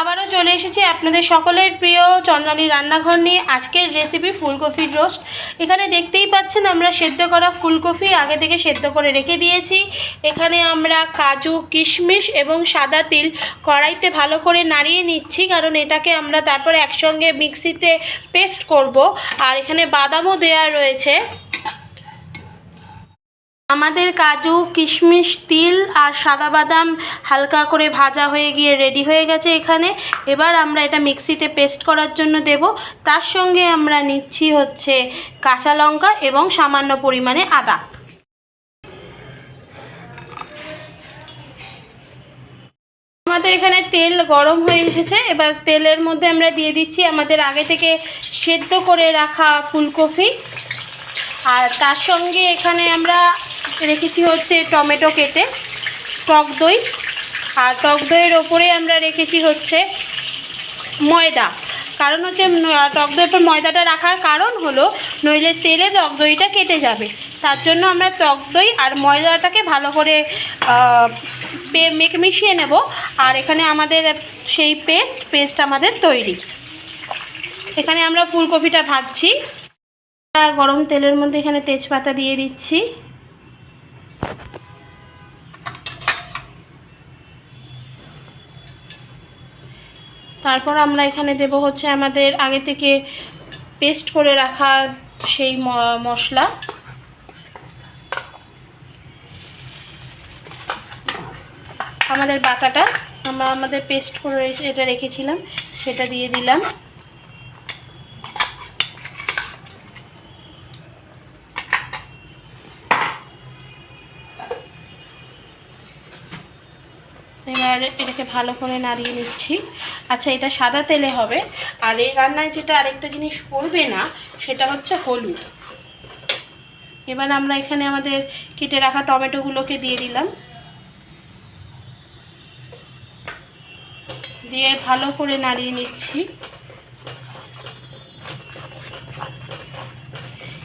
আবারও চলে এসেছি আপনাদের সকলের প্রিয় চন্দ্রানী রান্নাঘর নিয়ে। আজকের রেসিপি ফুলকপির রোস্ট এখানে দেখতেই পাচ্ছেন আমরা সেদ্ধ করা ফুলকপি আগে থেকে সেদ্ধ করে রেখে দিয়েছি। এখানে আমরা কাজু, কিশমিশ এবং সাদা তিল কড়াইতে ভালো করে নাড়িয়ে নিচ্ছি, কারণ এটাকে আমরা তারপরে একসঙ্গে মিক্সিতে পেস্ট করব। আর এখানে বাদামও দেওয়া রয়েছে। আমাদের কাজু, কিশমিশ, তিল আর সাদা বাদাম হালকা করে ভাজা হয়ে গিয়ে রেডি হয়ে গেছে এখানে। এবার আমরা এটা মিক্সিতে পেস্ট করার জন্য দেব। তার সঙ্গে আমরা নিচ্ছি হচ্ছে কাঁচা লঙ্কা এবং সামান্য পরিমাণে আদা। আমাদের এখানে তেল গরম হয়ে এসেছে। এবার তেলের মধ্যে আমরা দিয়ে দিচ্ছি আমাদের আগে থেকে সেদ্ধ করে রাখা ফুলকপি। আর তার সঙ্গে এখানে আমরা রেখেছি হচ্ছে টমেটো কেটে, টক দই। আর টক দইয়ের ওপরে আমরা রেখেছি হচ্ছে ময়দা। কারণ হচ্ছে টক দইয়ের উপর ময়দাটা রাখার কারণ হলো, নইলে তেলে টক দইটা কেটে যাবে। তার জন্য আমরা টক দই আর ময়দাটাকে ভালো করে মেখ মিশিয়ে নেব। আর এখানে আমাদের সেই পেস্ট পেস্ট আমাদের তৈরি। এখানে আমরা ফুলকপিটা ভাজছি। গরম তেলের মধ্যে এখানে তেজপাতা দিয়ে দিচ্ছি। তারপর আমরা এখানে দেব হচ্ছে আমাদের আগে থেকে পেস্ট করে রাখা সেই মশলা। আমাদের বাটাটা, আমরা আমাদের পেস্ট করে এটা রেখেছিলাম, সেটা দিয়ে দিলাম। এবার এটাকে ভালো করে নাড়িয়ে নিচ্ছি। আচ্ছা এটা সাদা তেলে হবে। আর এই রান্নায় যেটা আরেকটা জিনিস পড়বে না, সেটা হচ্ছে হলুদ। এবার আমরা এখানে আমাদের কেটে রাখা টমেটোগুলোকে দিয়ে দিলাম। দিয়ে ভালো করে নাড়িয়ে নিচ্ছি।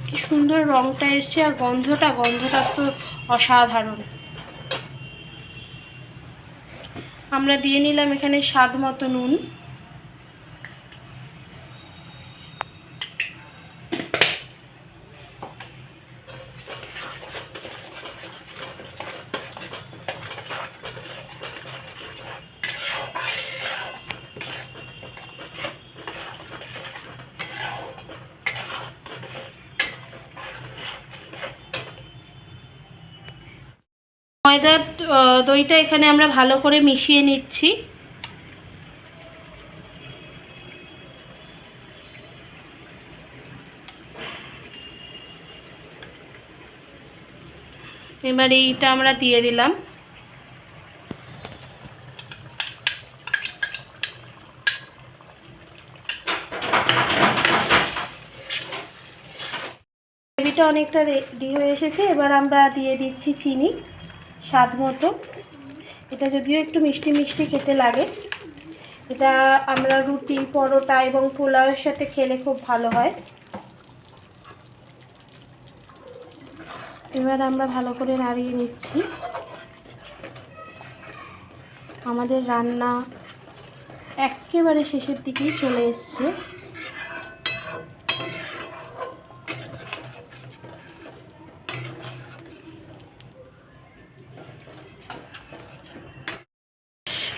কি সুন্দর রংটা এসছে, আর গন্ধটা গন্ধটা তো অসাধারণ। আমরা দিয়ে নিলাম এখানে স্বাদ মতো নুন। ময়দার দইটা এখানে আমরা ভালো করে মিশিয়ে নিচ্ছি। এবার এইটা আমরা দিয়ে দিলাম। অনেকটা রেডি হয়ে এসেছে। এবার আমরা দিয়ে দিচ্ছি চিনি। স্বাদ মতো। এটা যদিও একটু মিষ্টি মিষ্টি খেতে লাগে। এটা আমরা রুটি, পরোটা এবং পোলাওয়ের সাথে খেলে খুব ভালো হয়। এবার আমরা ভালো করে নাড়িয়ে নিচ্ছি। আমাদের রান্না একেবারে শেষের দিকেই চলে এসছে।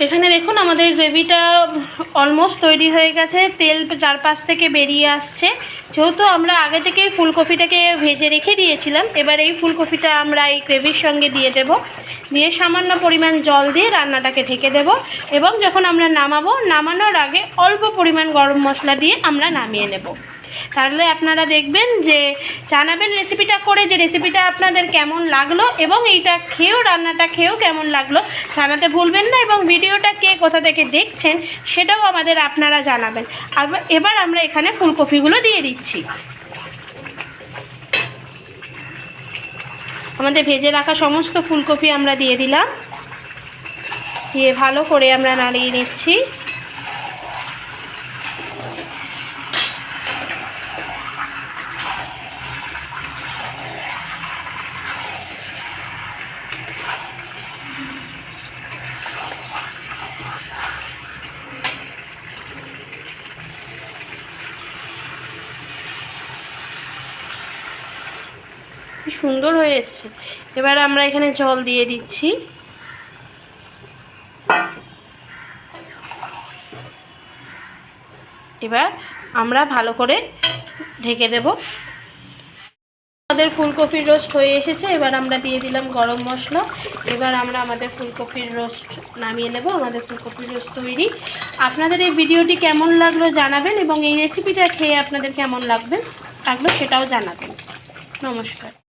এখানে দেখুন, আমাদের গ্রেভিটা অলমোস্ট তৈরি হয়ে গেছে। তেল চারপাশ থেকে বেরিয়ে আসছে। যেহেতু আমরা আগে থেকেই ফুলকপিটাকে ভেজে রেখে দিয়েছিলাম, এবার এই ফুলকপিটা আমরা এই গ্রেভির সঙ্গে দিয়ে দেব। দিয়ে সামান্য পরিমাণ জল দিয়ে রান্নাটাকে ঢেকে দেব এবং যখন আমরা নামাবো, নামানোর আগে অল্প পরিমাণ গরম মশলা দিয়ে আমরা নামিয়ে নেব। তাহলে আপনারা দেখবেন যে জানাবেন রেসিপিটা করে যে রেসিপিটা আপনাদের কেমন লাগল এবং এইটা খেয়েও রান্নাটা খেয়েও কেমন লাগল জানাতে ভুলবেন না এবং ভিডিওটা কে কোথা থেকে দেখছেন সেটাও আমাদের আপনারা জানাবেন। এবার আমরা এখানে ফুলকপিগুলো দিয়ে দিচ্ছি। আমাদের ভেজে রাখা সমস্ত ফুলকপি আমরা দিয়ে দিলাম। দিয়ে ভালো করে আমরা নাড়িয়ে নিচ্ছি। সুন্দর হয়ে এসছে। এবার আমরা এখানে জল দিয়ে দিচ্ছি। এবার আমরা ভালো করে ঢেকে দেব। আমাদের ফুলকপির রোস্ট হয়ে এসেছে, এবার আমরা দিয়ে দিলাম গরম মশলা। এবার আমরা আমাদের ফুলকপির রোস্ট নামিয়ে নেব, আমাদের ফুলকপির রোস্ট তৈরি। আপনাদের এই ভিডিওটি কেমন লাগল জানাবেন এবং এই রেসিপিটা খেয়ে আপনাদের কেমন লাগবে লাগল সেটাও জানাবেন। নমস্কার।